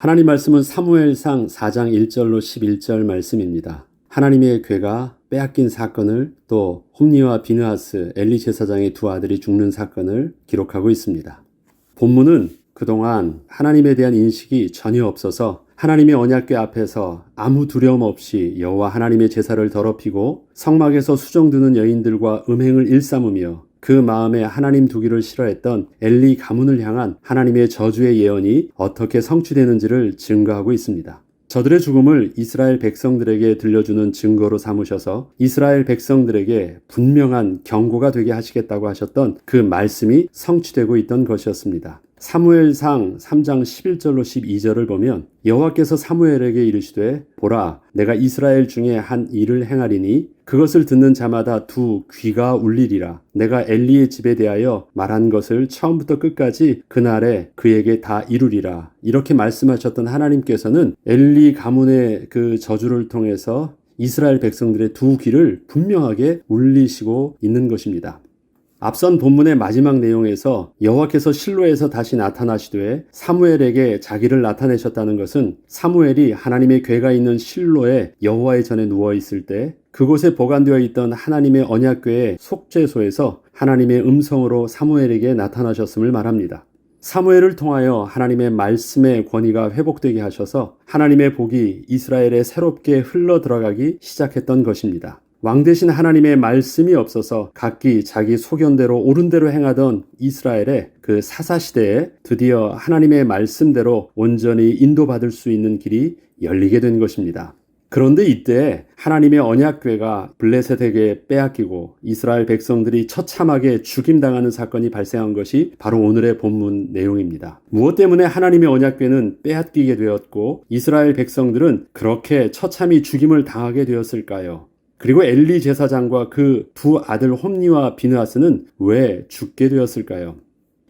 하나님 말씀은 사무엘상 4장 1절로 11절 말씀입니다. 하나님의 괴가 빼앗긴 사건을 또 홈리와 비느하스 엘리 제사장의 두 아들이 죽는 사건을 기록하고 있습니다. 본문은 그동안 하나님에 대한 인식이 전혀 없어서 하나님의 언약궤 앞에서 아무 두려움 없이 여호와 하나님의 제사를 더럽히고 성막에서 수종드는 여인들과 음행을 일삼으며 그 마음에 하나님 두기를 싫어했던 엘리 가문을 향한 하나님의 저주의 예언이 어떻게 성취되는지를 증거하고 있습니다. 저들의 죽음을 이스라엘 백성들에게 들려주는 증거로 삼으셔서 이스라엘 백성들에게 분명한 경고가 되게 하시겠다고 하셨던 그 말씀이 성취되고 있던 것이었습니다. 사무엘상 3장 11절로 12절을 보면 여호와께서 사무엘에게 이르시되 보라 내가 이스라엘 중에 한 일을 행하리니 그것을 듣는 자마다 두 귀가 울리리라 내가 엘리의 집에 대하여 말한 것을 처음부터 끝까지 그날에 그에게 다 이루리라 이렇게 말씀하셨던 하나님께서는 엘리 가문의 그 저주를 통해서 이스라엘 백성들의 두 귀를 분명하게 울리시고 있는 것입니다. 앞선 본문의 마지막 내용에서 여호와께서 실로에서 다시 나타나시되 사무엘에게 자기를 나타내셨다는 것은 사무엘이 하나님의 궤가 있는 실로에 여호와의 전에 누워 있을 때 그곳에 보관되어 있던 하나님의 언약궤의 속죄소에서 하나님의 음성으로 사무엘에게 나타나셨음을 말합니다. 사무엘을 통하여 하나님의 말씀의 권위가 회복되게 하셔서 하나님의 복이 이스라엘에 새롭게 흘러 들어가기 시작했던 것입니다. 왕 대신 하나님의 말씀이 없어서 각기 자기 소견대로 옳은 대로 행하던 이스라엘의 그 사사 시대에 드디어 하나님의 말씀대로 온전히 인도받을 수 있는 길이 열리게 된 것입니다. 그런데 이때 하나님의 언약궤가 블레셋에게 빼앗기고 이스라엘 백성들이 처참하게 죽임당하는 사건이 발생한 것이 바로 오늘의 본문 내용입니다. 무엇 때문에 하나님의 언약궤는 빼앗기게 되었고 이스라엘 백성들은 그렇게 처참히 죽임을 당하게 되었을까요? 그리고 엘리 제사장과 그 두 아들 홈니와 비느하스는 왜 죽게 되었을까요?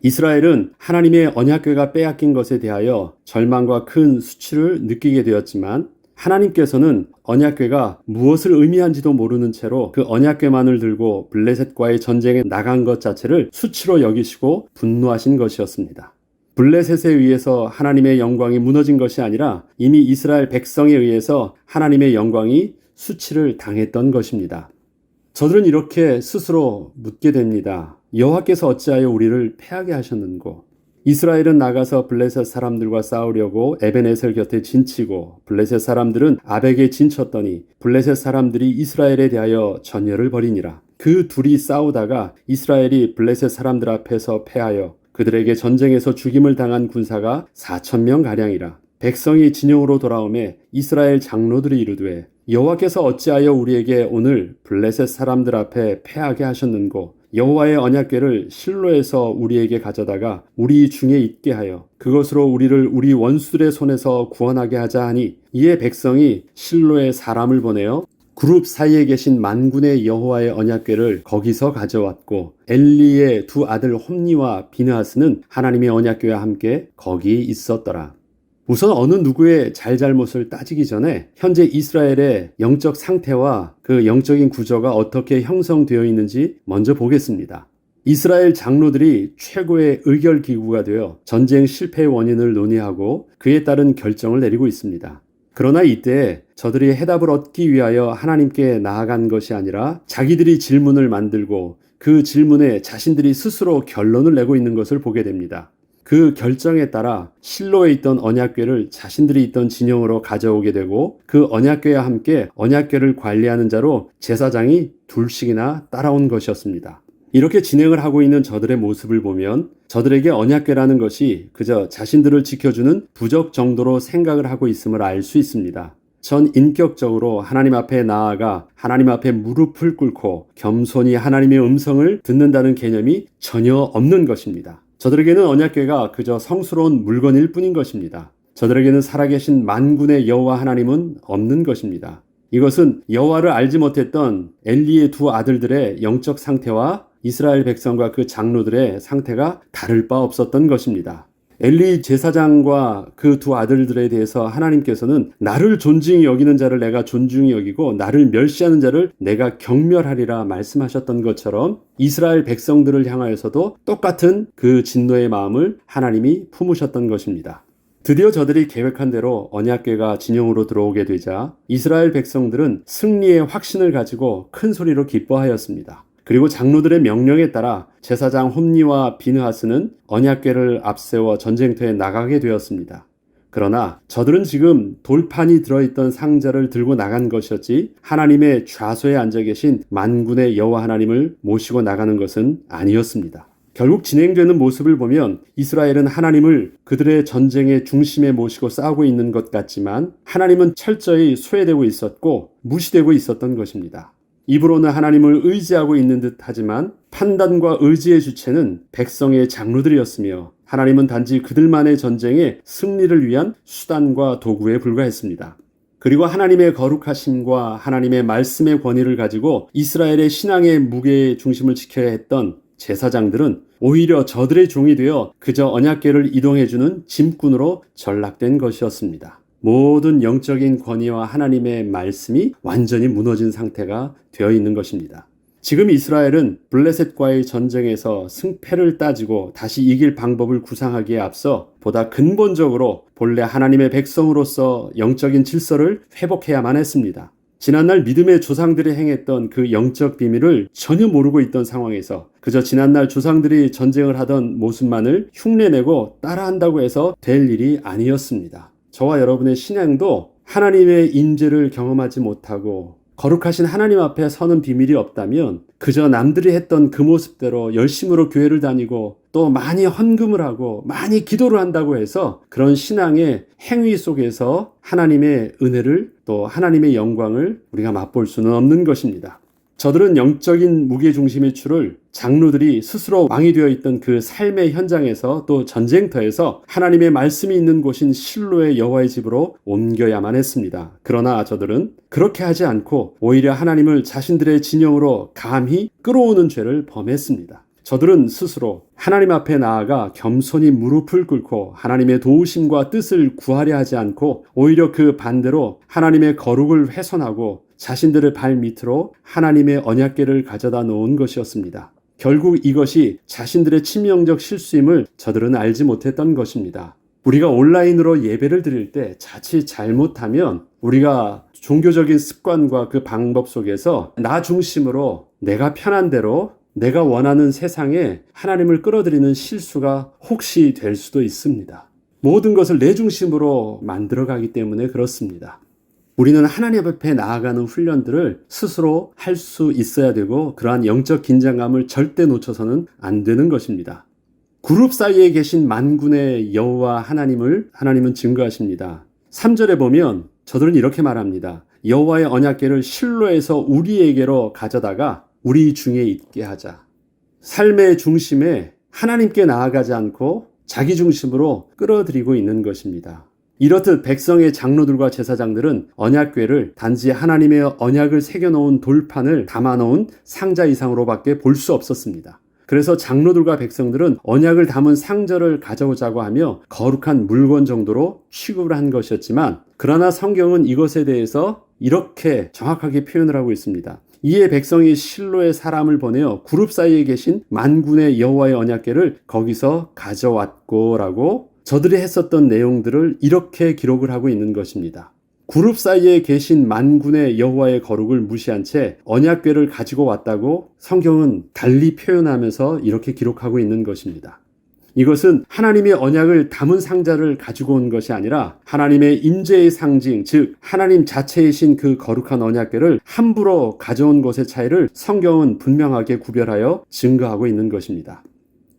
이스라엘은 하나님의 언약궤가 빼앗긴 것에 대하여 절망과 큰 수치를 느끼게 되었지만 하나님께서는 언약궤가 무엇을 의미한지도 모르는 채로 그 언약궤만을 들고 블레셋과의 전쟁에 나간 것 자체를 수치로 여기시고 분노하신 것이었습니다. 블레셋에 의해서 하나님의 영광이 무너진 것이 아니라 이미 이스라엘 백성에 의해서 하나님의 영광이 수치를 당했던 것입니다. 저들은 이렇게 스스로 묻게 됩니다. 여호와께서 어찌하여 우리를 패하게 하셨는고? 이스라엘은 나가서 블레셋 사람들과 싸우려고 에벤에셀 곁에 진치고 블레셋 사람들은 아벡에 진쳤더니 블레셋 사람들이 이스라엘에 대하여 전열을 벌이니라. 그 둘이 싸우다가 이스라엘이 블레셋 사람들 앞에서 패하여 그들에게 전쟁에서 죽임을 당한 군사가 4천 명 가량이라. 백성이 진영으로 돌아오매 이스라엘 장로들이 이르되 여호와께서 어찌하여 우리에게 오늘 블레셋 사람들 앞에 패하게 하셨는고 여호와의 언약궤를 실로에서 우리에게 가져다가 우리 중에 있게 하여 그것으로 우리를 우리 원수들의 손에서 구원하게 하자 하니 이에 백성이 실로에 사람을 보내어 그룹 사이에 계신 만군의 여호와의 언약궤를 거기서 가져왔고 엘리의 두 아들 홈니와 비느하스는 하나님의 언약궤와 함께 거기 있었더라. 우선 어느 누구의 잘잘못을 따지기 전에 현재 이스라엘의 영적 상태와 그 영적인 구조가 어떻게 형성되어 있는지 먼저 보겠습니다. 이스라엘 장로들이 최고의 의결 기구가 되어 전쟁 실패의 원인을 논의하고 그에 따른 결정을 내리고 있습니다. 그러나 이때 저들이 해답을 얻기 위하여 하나님께 나아간 것이 아니라 자기들이 질문을 만들고 그 질문에 자신들이 스스로 결론을 내고 있는 것을 보게 됩니다. 그 결정에 따라 실로에 있던 언약궤를 자신들이 있던 진영으로 가져오게 되고 그 언약궤와 함께 언약궤를 관리하는 자로 제사장이 둘씩이나 따라온 것이었습니다. 이렇게 진행을 하고 있는 저들의 모습을 보면 저들에게 언약궤라는 것이 그저 자신들을 지켜주는 부적 정도로 생각을 하고 있음을 알 수 있습니다. 전 인격적으로 하나님 앞에 나아가 하나님 앞에 무릎을 꿇고 겸손히 하나님의 음성을 듣는다는 개념이 전혀 없는 것입니다. 저들에게는 언약궤가 그저 성스러운 물건일 뿐인 것입니다. 저들에게는 살아계신 만군의 여호와 하나님은 없는 것입니다. 이것은 여호와를 알지 못했던 엘리의 두 아들들의 영적 상태와 이스라엘 백성과 그 장로들의 상태가 다를 바 없었던 것입니다. 엘리 제사장과 그 두 아들들에 대해서 하나님께서는 나를 존중히 여기는 자를 내가 존중히 여기고 나를 멸시하는 자를 내가 경멸하리라 말씀하셨던 것처럼 이스라엘 백성들을 향하여서도 똑같은 그 진노의 마음을 하나님이 품으셨던 것입니다. 드디어 저들이 계획한 대로 언약궤가 진영으로 들어오게 되자 이스라엘 백성들은 승리의 확신을 가지고 큰 소리로 기뻐하였습니다. 그리고 장로들의 명령에 따라 제사장 홈니와 비느하스는 언약궤를 앞세워 전쟁터에 나가게 되었습니다. 그러나 저들은 지금 돌판이 들어있던 상자를 들고 나간 것이었지 하나님의 좌소에 앉아 계신 만군의 여호와 하나님을 모시고 나가는 것은 아니었습니다. 결국 진행되는 모습을 보면 이스라엘은 하나님을 그들의 전쟁의 중심에 모시고 싸우고 있는 것 같지만 하나님은 철저히 소외되고 있었고 무시되고 있었던 것입니다. 입으로는 하나님을 의지하고 있는 듯 하지만 판단과 의지의 주체는 백성의 장로들이었으며 하나님은 단지 그들만의 전쟁에 승리를 위한 수단과 도구에 불과했습니다. 그리고 하나님의 거룩하심과 하나님의 말씀의 권위를 가지고 이스라엘의 신앙의 무게의 중심을 지켜야 했던 제사장들은 오히려 저들의 종이 되어 그저 언약궤를 이동해주는 짐꾼으로 전락된 것이었습니다. 모든 영적인 권위와 하나님의 말씀이 완전히 무너진 상태가 되어 있는 것입니다. 지금 이스라엘은 블레셋과의 전쟁에서 승패를 따지고 다시 이길 방법을 구상하기에 앞서 보다 근본적으로 본래 하나님의 백성으로서 영적인 질서를 회복해야만 했습니다. 지난날 믿음의 조상들이 행했던 그 영적 비밀을 전혀 모르고 있던 상황에서 그저 지난날 조상들이 전쟁을 하던 모습만을 흉내내고 따라한다고 해서 될 일이 아니었습니다. 저와 여러분의 신앙도 하나님의 임재를 경험하지 못하고 거룩하신 하나님 앞에 서는 비밀이 없다면 그저 남들이 했던 그 모습대로 열심으로 교회를 다니고 또 많이 헌금을 하고 많이 기도를 한다고 해서 그런 신앙의 행위 속에서 하나님의 은혜를 또 하나님의 영광을 우리가 맛볼 수는 없는 것입니다. 저들은 영적인 무게중심의 추를 장로들이 스스로 왕이 되어 있던 그 삶의 현장에서 또 전쟁터에서 하나님의 말씀이 있는 곳인 실로의 여호와의 집으로 옮겨야만 했습니다. 그러나 저들은 그렇게 하지 않고 오히려 하나님을 자신들의 진영으로 감히 끌어오는 죄를 범했습니다. 저들은 스스로 하나님 앞에 나아가 겸손히 무릎을 꿇고 하나님의 도우심과 뜻을 구하려 하지 않고 오히려 그 반대로 하나님의 거룩을 훼손하고 자신들의 발 밑으로 하나님의 언약궤를 가져다 놓은 것이었습니다. 결국 이것이 자신들의 치명적 실수임을 저들은 알지 못했던 것입니다. 우리가 온라인으로 예배를 드릴 때 자칫 잘못하면 우리가 종교적인 습관과 그 방법 속에서 나 중심으로 내가 편한 대로 내가 원하는 세상에 하나님을 끌어들이는 실수가 혹시 될 수도 있습니다. 모든 것을 내 중심으로 만들어가기 때문에 그렇습니다. 우리는 하나님 앞에 나아가는 훈련들을 스스로 할 수 있어야 되고 그러한 영적 긴장감을 절대 놓쳐서는 안 되는 것입니다. 그룹 사이에 계신 만군의 여호와 하나님을 하나님은 증거하십니다. 3절에 보면 저들은 이렇게 말합니다. 여호와의 언약궤를 실로에서 우리에게로 가져다가 우리 중에 있게 하자. 삶의 중심에 하나님께 나아가지 않고 자기 중심으로 끌어들이고 있는 것입니다. 이렇듯 백성의 장로들과 제사장들은 언약궤를 단지 하나님의 언약을 새겨놓은 돌판을 담아놓은 상자 이상으로밖에 볼 수 없었습니다. 그래서 장로들과 백성들은 언약을 담은 상자를 가져오자고 하며 거룩한 물건 정도로 취급을 한 것이었지만 그러나 성경은 이것에 대해서 이렇게 정확하게 표현을 하고 있습니다. 이에 백성이 실로의 사람을 보내어 그룹 사이에 계신 만군의 여호와의 언약궤를 거기서 가져왔고라고 저들이 했었던 내용들을 이렇게 기록을 하고 있는 것입니다. 그룹 사이에 계신 만군의 여호와의 거룩을 무시한 채 언약궤를 가지고 왔다고 성경은 달리 표현하면서 이렇게 기록하고 있는 것입니다. 이것은 하나님의 언약을 담은 상자를 가지고 온 것이 아니라 하나님의 임재의 상징, 즉 하나님 자체이신 그 거룩한 언약궤를 함부로 가져온 것의 차이를 성경은 분명하게 구별하여 증거하고 있는 것입니다.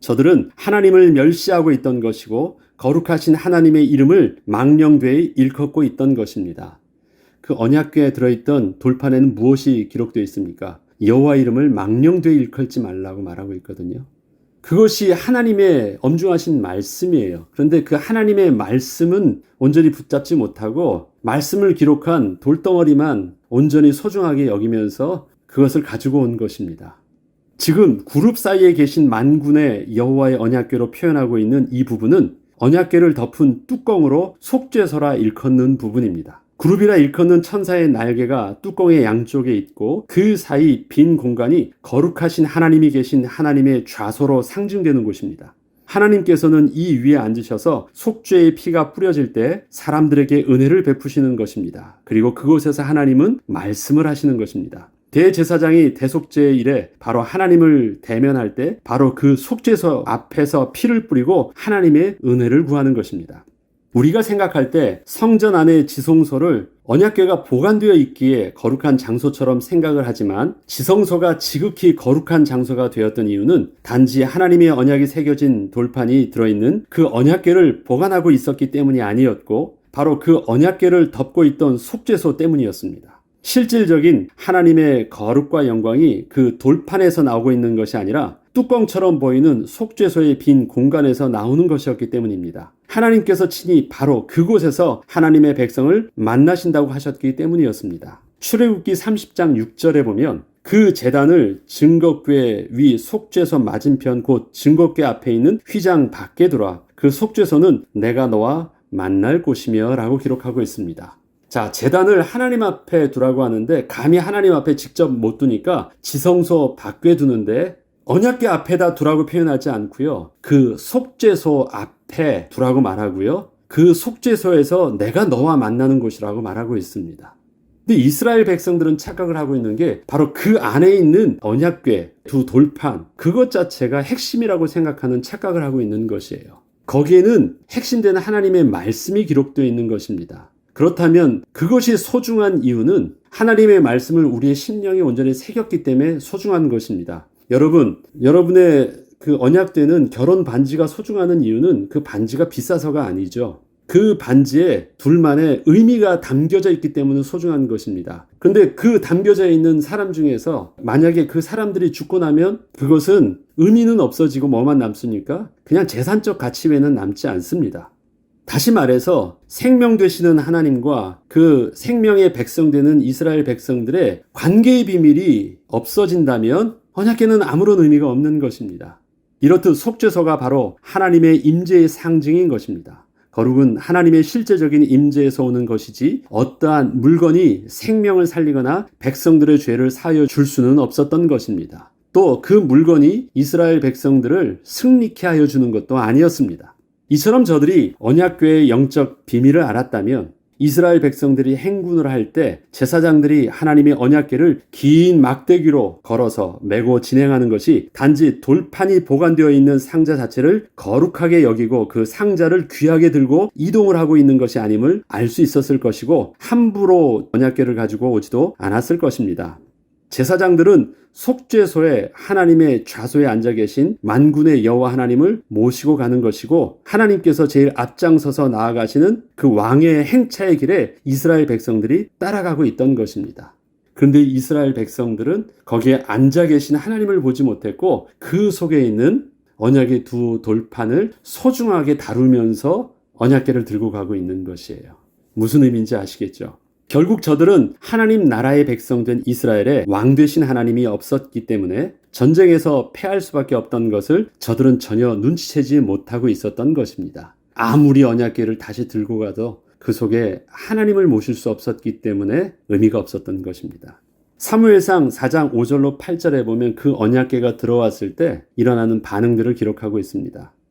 저들은 하나님을 멸시하고 있던 것이고 거룩하신 하나님의 이름을 망령되이 일컫고 있던 것입니다. 그 언약궤에 들어있던 돌판에는 무엇이 기록되어 있습니까? 여호와 이름을 망령되이 일컬지 말라고 말하고 있거든요. 그것이 하나님의 엄중하신 말씀이에요. 그런데 그 하나님의 말씀은 온전히 붙잡지 못하고 말씀을 기록한 돌덩어리만 온전히 소중하게 여기면서 그것을 가지고 온 것입니다. 지금 그룹 사이에 계신 만군의 여호와의 언약궤로 표현하고 있는 이 부분은 언약궤를 덮은 뚜껑으로 속죄서라 일컫는 부분입니다. 그룹이라 일컫는 천사의 날개가 뚜껑의 양쪽에 있고 그 사이 빈 공간이 거룩하신 하나님이 계신 하나님의 좌소로 상징되는 곳입니다. 하나님께서는 이 위에 앉으셔서 속죄의 피가 뿌려질 때 사람들에게 은혜를 베푸시는 것입니다. 그리고 그곳에서 하나님은 말씀을 하시는 것입니다. 대제사장이 대속죄의 일에 바로 하나님을 대면할 때 바로 그 속죄소 앞에서 피를 뿌리고 하나님의 은혜를 구하는 것입니다. 우리가 생각할 때 성전 안의 지성소를 언약궤가 보관되어 있기에 거룩한 장소처럼 생각을 하지만 지성소가 지극히 거룩한 장소가 되었던 이유는 단지 하나님의 언약이 새겨진 돌판이 들어있는 그 언약궤를 보관하고 있었기 때문이 아니었고 바로 그 언약궤를 덮고 있던 속죄소 때문이었습니다. 실질적인 하나님의 거룩과 영광이 그 돌판에서 나오고 있는 것이 아니라 뚜껑처럼 보이는 속죄소의 빈 공간에서 나오는 것이었기 때문입니다. 하나님께서 친히 바로 그곳에서 하나님의 백성을 만나신다고 하셨기 때문이었습니다. 출애굽기 30장 6절에 보면 그 재단을 증거궤 위 속죄소 맞은편 곧 증거궤 앞에 있는 휘장 밖에 들어와 그 속죄소는 내가 너와 만날 곳이며 라고 기록하고 있습니다. 자, 재단을 하나님 앞에 두라고 하는데 감히 하나님 앞에 직접 못 두니까 지성소 밖에 두는데 언약궤 앞에다 두라고 표현하지 않고요. 그 속죄소 앞 에 두라고 말하고요. 그 속죄소에서 내가 너와 만나는 곳이라고 말하고 있습니다. 근데 이스라엘 백성들은 착각을 하고 있는 게 바로 그 안에 있는 언약궤 두 돌판 그것 자체가 핵심이라고 생각하는 착각을 하고 있는 것이에요. 거기에는 핵심되는 하나님의 말씀이 기록되어 있는 것입니다. 그렇다면 그것이 소중한 이유는 하나님의 말씀을 우리의 심령에 온전히 새겼기 때문에 소중한 것입니다. 여러분, 여러분의 그 언약되는 결혼 반지가 소중하는 이유는 그 반지가 비싸서가 아니죠. 그 반지에 둘만의 의미가 담겨져 있기 때문에 소중한 것입니다. 근데 그 담겨져 있는 사람 중에서 만약에 그 사람들이 죽고 나면 그것은 의미는 없어지고 뭐만 남습니까? 그냥 재산적 가치 외에는 남지 않습니다. 다시 말해서 생명 되시는 하나님과 그 생명의 백성 되는 이스라엘 백성들의 관계의 비밀이 없어진다면 언약계는 아무런 의미가 없는 것입니다. 이렇듯 속죄소가 바로 하나님의 임재의 상징인 것입니다. 거룩은 하나님의 실제적인 임재에서 오는 것이지 어떠한 물건이 생명을 살리거나 백성들의 죄를 사여 줄 수는 없었던 것입니다. 또 그 물건이 이스라엘 백성들을 승리케 하여 주는 것도 아니었습니다. 이처럼 저들이 언약궤의 영적 비밀을 알았다면 이스라엘 백성들이 행군을 할 때 제사장들이 하나님의 언약궤를 긴 막대기로 걸어서 메고 진행하는 것이 단지 돌판이 보관되어 있는 상자 자체를 거룩하게 여기고 그 상자를 귀하게 들고 이동을 하고 있는 것이 아님을 알 수 있었을 것이고 함부로 언약궤를 가지고 오지도 않았을 것입니다. 제사장들은 속죄소에 하나님의 좌소에 앉아 계신 만군의 여호와 하나님을 모시고 가는 것이고 하나님께서 제일 앞장서서 나아가시는 그 왕의 행차의 길에 이스라엘 백성들이 따라가고 있던 것입니다. 그런데 이스라엘 백성들은 거기에 앉아 계신 하나님을 보지 못했고 그 속에 있는 언약의 두 돌판을 소중하게 다루면서 언약계를 들고 가고 있는 것이에요. 무슨 의미인지 아시겠죠? 결국 저들은 하나님 나라의 백성된 이스라엘에 왕 되신 하나님이 없었기 때문에 전쟁에서 패할 수밖에 없던 것을 저들은 전혀 눈치채지 못하고 있었던 것입니다. 아무리 언약궤를 다시 들고 가도 그 속에 하나님을 모실 수 없었기 때문에 의미가 없었던 것입니다. 사무엘상 4장 5절로 8절에 보면 그 언약궤가 들어왔을 때 일어나는 반응들을 기록하고 있습니다.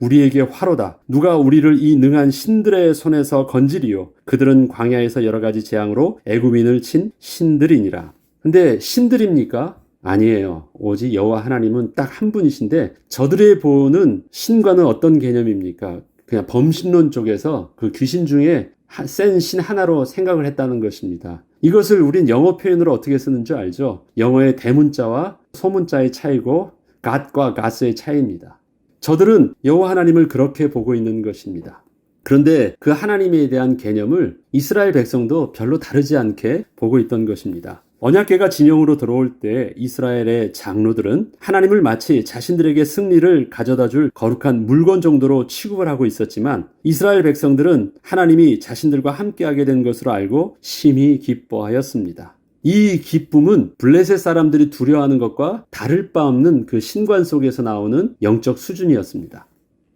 우리에게 화로다. 누가 우리를 이 능한 신들의 손에서 건지리요. 그들은 광야에서 여러 가지 재앙으로 애굽인을 친 신들이니라. 근데 신들입니까? 아니에요. 오직 여호와 하나님은 딱 한 분이신데 저들의 보는 신과는 어떤 개념입니까? 그냥 범신론 쪽에서 그 귀신 중에 센 신 하나로 생각을 했다는 것입니다. 이것을 우린 영어 표현으로 어떻게 쓰는 줄 알죠? 영어의 대문자와 소문자의 차이고 갓과 가스의 차이입니다. 저들은 여호와 하나님을 그렇게 보고 있는 것입니다. 그런데 그 하나님에 대한 개념을 이스라엘 백성도 별로 다르지 않게 보고 있던 것입니다. 언약궤가 진영으로 들어올 때 이스라엘의 장로들은 하나님을 마치 자신들에게 승리를 가져다 줄 거룩한 물건 정도로 취급을 하고 있었지만 이스라엘 백성들은 하나님이 자신들과 함께하게 된 것으로 알고 심히 기뻐하였습니다. 이 기쁨은 블레셋 사람들이 두려워하는 것과 다를 바 없는 그 신관 속에서 나오는 영적 수준이었습니다.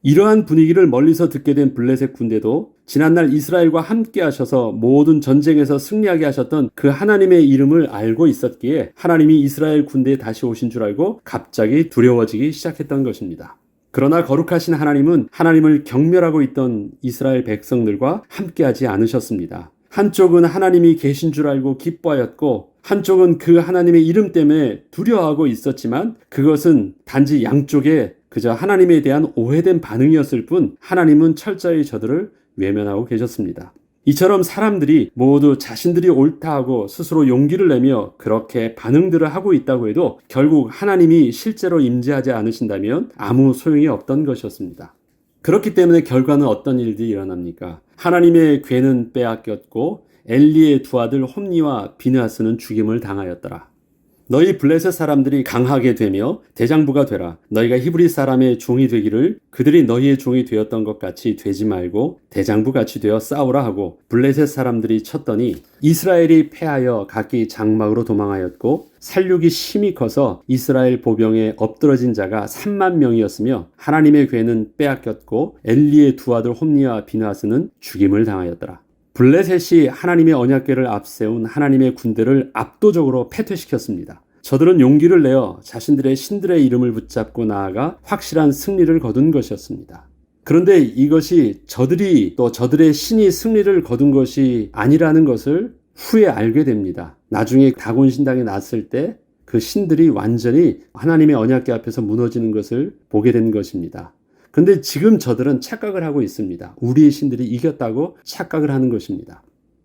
이러한 분위기를 멀리서 듣게 된 블레셋 군대도 지난날 이스라엘과 함께 하셔서 모든 전쟁에서 승리하게 하셨던 그 하나님의 이름을 알고 있었기에 하나님이 이스라엘 군대에 다시 오신 줄 알고 갑자기 두려워지기 시작했던 것입니다. 그러나 거룩하신 하나님은 하나님을 경멸하고 있던 이스라엘 백성들과 함께하지 않으셨습니다. 한쪽은 하나님이 계신 줄 알고 기뻐하였고 한쪽은 그 하나님의 이름 때문에 두려워하고 있었지만 그것은 단지 양쪽에 그저 하나님에 대한 오해된 반응이었을 뿐 하나님은 철저히 저들을 외면하고 계셨습니다. 이처럼 사람들이 모두 자신들이 옳다 하고 스스로 용기를 내며 그렇게 반응들을 하고 있다고 해도 결국 하나님이 실제로 임재하지 않으신다면 아무 소용이 없던 것이었습니다. 그렇기 때문에 결과는 어떤 일들이 일어납니까? 하나님의 괴는 빼앗겼고 엘리의 두 아들 홈니와 비나스는 죽임을 당하였더라. 너희 블레셋 사람들이 강하게 되며 대장부가 되라. 너희가 히브리 사람의 종이 되기를 그들이 너희의 종이 되었던 것 같이 되지 말고 대장부 같이 되어 싸우라 하고 블레셋 사람들이 쳤더니 이스라엘이 패하여 각기 장막으로 도망하였고 살육이 심히 커서 이스라엘 보병에 엎드러진 자가 3만 명이었으며 하나님의 괴는 빼앗겼고 엘리의 두 아들 홈니와 비나스는 죽임을 당하였더라. 블레셋이 하나님의 언약궤를 앞세운 하나님의 군대를 압도적으로 패퇴시켰습니다. 저들은 용기를 내어 자신들의 신들의 이름을 붙잡고 나아가 확실한 승리를 거둔 것이었습니다. 그런데 이것이 저들이 또 저들의 신이 승리를 거둔 것이 아니라는 것을 후에 알게 됩니다. 나중에 다곤 신당에 났을 때 그 신들이 완전히 하나님의 언약궤 앞에서 무너지는 것을 보게 된 것입니다. 근데 지금 저들은 착각을 하고 있습니다. 우리의 신들이 이겼다고 착각을 하는 것입니다.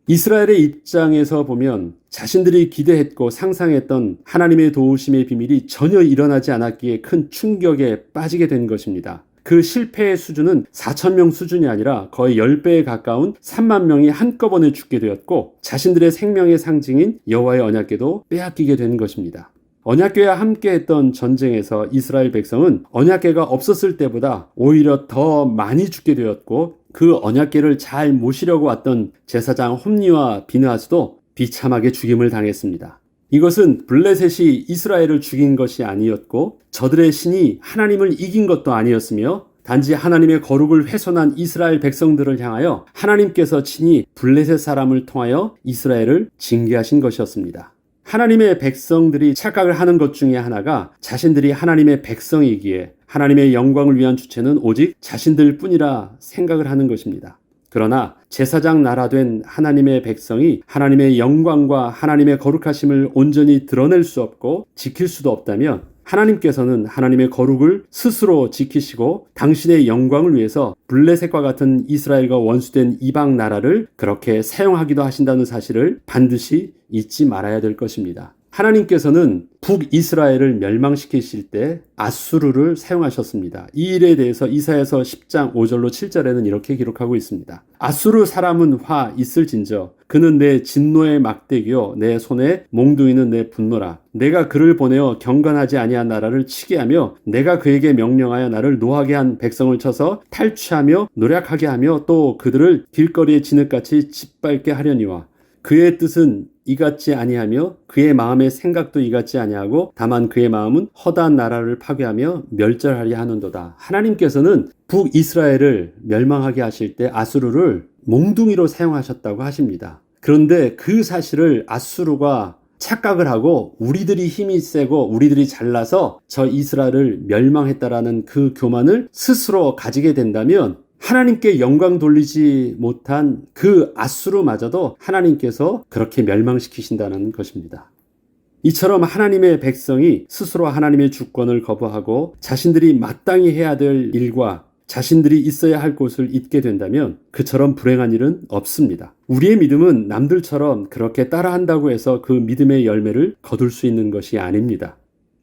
이스라엘의 입장에서 보면 자신들이 기대했고 상상했던 하나님의 도우심의 비밀이 전혀 일어나지 않았기에 큰 충격에 빠지게 된 것입니다. 그 실패의 수준은 4천명 수준이 아니라 거의 10배에 가까운 3만 명이 한꺼번에 죽게 되었고 자신들의 생명의 상징인 여호와의 언약궤도 빼앗기게 된 것입니다. 언약궤와 함께했던 전쟁에서 이스라엘 백성은 언약궤가 없었을 때보다 오히려 더 많이 죽게 되었고 그 언약궤를 잘 모시려고 왔던 제사장 홈니와 비느하스도 비참하게 죽임을 당했습니다. 이것은 블레셋이 이스라엘을 죽인 것이 아니었고 저들의 신이 하나님을 이긴 것도 아니었으며 단지 하나님의 거룩을 훼손한 이스라엘 백성들을 향하여 하나님께서 친히 블레셋 사람을 통하여 이스라엘을 징계하신 것이었습니다. 하나님의 백성들이 착각을 하는 것 중에 하나가 자신들이 하나님의 백성이기에 하나님의 영광을 위한 주체는 오직 자신들 뿐이라 생각을 하는 것입니다. 그러나 제사장 나라 된 하나님의 백성이 하나님의 영광과 하나님의 거룩하심을 온전히 드러낼 수 없고 지킬 수도 없다면 하나님께서는 하나님의 거룩을 스스로 지키시고 당신의 영광을 위해서 블레셋과 같은 이스라엘과 원수된 이방 나라를 그렇게 사용하기도 하신다는 사실을 반드시 잊지 말아야 될 것입니다. 하나님께서는 북이스라엘을 멸망시키실 때 아수르를 사용하셨습니다. 이 일에 대해서 이사에서 10장 5절로 7절에는 이렇게 기록하고 있습니다. 아수르 사람은 화 있을진저 그는 내 진노의 막대기요 내 손에 몽둥이는 내 분노라 내가 그를 보내어 경건하지 아니한 나라를 치게 하며 내가 그에게 명령하여 나를 노하게 한 백성을 쳐서 탈취하며 노력하게 하며 또 그들을 길거리에 진흙같이 짓밟게 하려니와 그의 뜻은 이같지 아니하며 그의 마음의 생각도 이같지 아니하고 다만 그의 마음은 허다한 나라를 파괴하며 멸절하려 하는도다. 하나님께서는 북이스라엘을 멸망하게 하실 때 아수르를 몽둥이로 사용하셨다고 하십니다. 그런데 그 사실을 아수르가 착각을 하고 우리들이 힘이 세고 우리들이 잘나서 저 이스라엘을 멸망했다라는 그 교만을 스스로 가지게 된다면 하나님께 영광 돌리지 못한 그 아수르마저도 하나님께서 그렇게 멸망시키신다는 것입니다. 이처럼 하나님의 백성이 스스로 하나님의 주권을 거부하고 자신들이 마땅히 해야 될 일과 자신들이 있어야 할 곳을 잊게 된다면 그처럼 불행한 일은 없습니다. 우리의 믿음은 남들처럼 그렇게 따라한다고 해서 그 믿음의 열매를 거둘 수 있는 것이 아닙니다.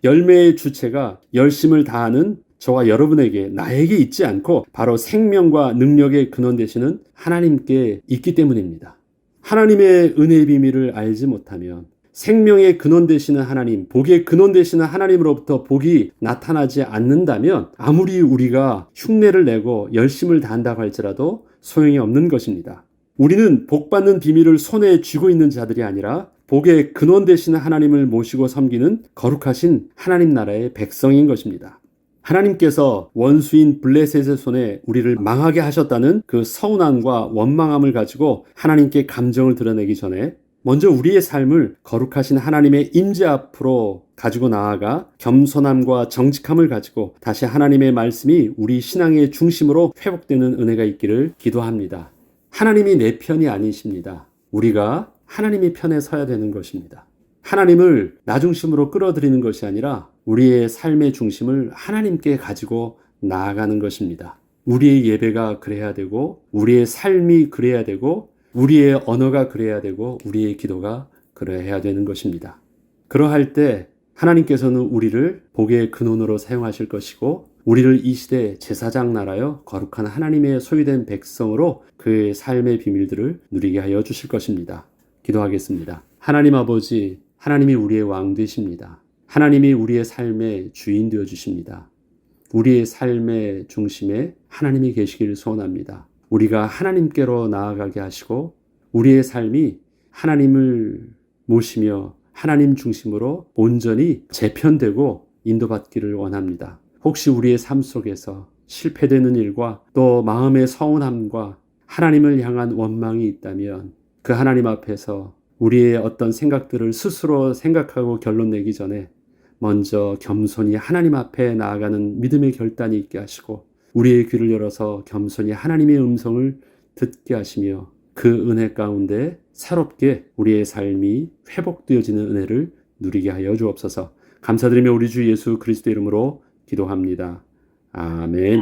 열매의 주체가 열심을 다하는 저와 여러분에게 나에게 있지 않고 바로 생명과 능력의 근원 되시는 하나님께 있기 때문입니다. 하나님의 은혜의 비밀을 알지 못하면 생명의 근원 되시는 하나님, 복의 근원 되시는 하나님으로부터 복이 나타나지 않는다면 아무리 우리가 흉내를 내고 열심을 다한다고 할지라도 소용이 없는 것입니다. 우리는 복 받는 비밀을 손에 쥐고 있는 자들이 아니라 복의 근원 되시는 하나님을 모시고 섬기는 거룩하신 하나님 나라의 백성인 것입니다. 하나님께서 원수인 블레셋의 손에 우리를 망하게 하셨다는 그 서운함과 원망함을 가지고 하나님께 감정을 드러내기 전에 먼저 우리의 삶을 거룩하신 하나님의 임재 앞으로 가지고 나아가 겸손함과 정직함을 가지고 다시 하나님의 말씀이 우리 신앙의 중심으로 회복되는 은혜가 있기를 기도합니다. 하나님이 내 편이 아니십니다. 우리가 하나님의 편에 서야 되는 것입니다. 하나님을 나 중심으로 끌어들이는 것이 아니라 우리의 삶의 중심을 하나님께 가지고 나아가는 것입니다. 우리의 예배가 그래야 되고, 우리의 삶이 그래야 되고, 우리의 언어가 그래야 되고, 우리의 기도가 그래야 되는 것입니다. 그러할 때 하나님께서는 우리를 복의 근원으로 사용하실 것이고, 우리를 이 시대 제사장 나라여 거룩한 하나님의 소유된 백성으로 그의 삶의 비밀들을 누리게 하여 주실 것입니다. 기도하겠습니다. 하나님 아버지, 하나님이 우리의 왕 되십니다. 하나님이 우리의 삶의 주인 되어 주십니다. 우리의 삶의 중심에 하나님이 계시기를 소원합니다. 우리가 하나님께로 나아가게 하시고 우리의 삶이 하나님을 모시며 하나님 중심으로 온전히 재편되고 인도받기를 원합니다. 혹시 우리의 삶 속에서 실패되는 일과 또 마음의 서운함과 하나님을 향한 원망이 있다면 그 하나님 앞에서 우리의 어떤 생각들을 스스로 생각하고 결론 내기 전에 먼저 겸손히 하나님 앞에 나아가는 믿음의 결단이 있게 하시고 우리의 귀를 열어서 겸손히 하나님의 음성을 듣게 하시며 그 은혜 가운데 새롭게 우리의 삶이 회복되어지는 은혜를 누리게 하여 주옵소서. 감사드리며 우리 주 예수 그리스도 이름으로 기도합니다. 아멘.